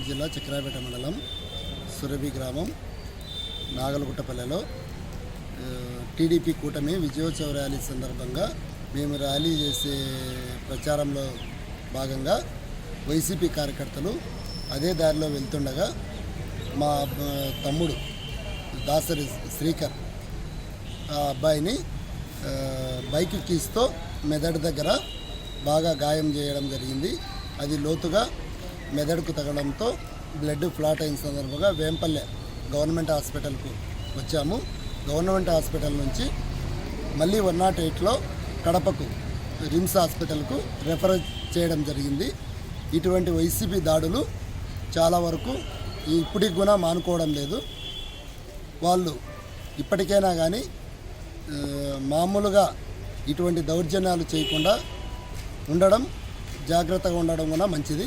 కడప జిల్లా చక్రాపేట మండలం సురభి గ్రామం నాగలగుట్టపల్లెలో. టీడీపీ కూటమి విజయోత్సవ ర్యాలీ సందర్భంగా మేము ర్యాలీ చేసే ప్రచారంలో భాగంగా వైసీపీ కార్యకర్తలు అదే దారిలో వెళ్తుండగా మా తమ్ముడు దాసరి శ్రీకర్ ఆ అబ్బాయిని బైక్ కీస్తో మెదడు దగ్గర బాగా గాయం చేయడం జరిగింది. అది లోతుగా మెదడుకు తగడంతో బ్లడ్ ఫ్లాట్ అయిన సందర్భంగా వేంపల్లె గవర్నమెంట్ హాస్పిటల్కు వచ్చాము. గవర్నమెంట్ హాస్పిటల్ నుంచి మళ్ళీ వన్ నాట్ ఎయిట్లో కడపకు రిమ్స్ హాస్పిటల్కు రెఫర్ చేయడం జరిగింది. ఇటువంటి వైసీపీ దాడులు చాలా వరకు ఇప్పటికి కూడా మానుకోవడం లేదు. వాళ్ళు ఇప్పటికైనా కానీ మామూలుగా ఇటువంటి దౌర్జన్యాలు చేయకుండా ఉండడం జాగ్రత్తగా ఉండడం కూడా మంచిది.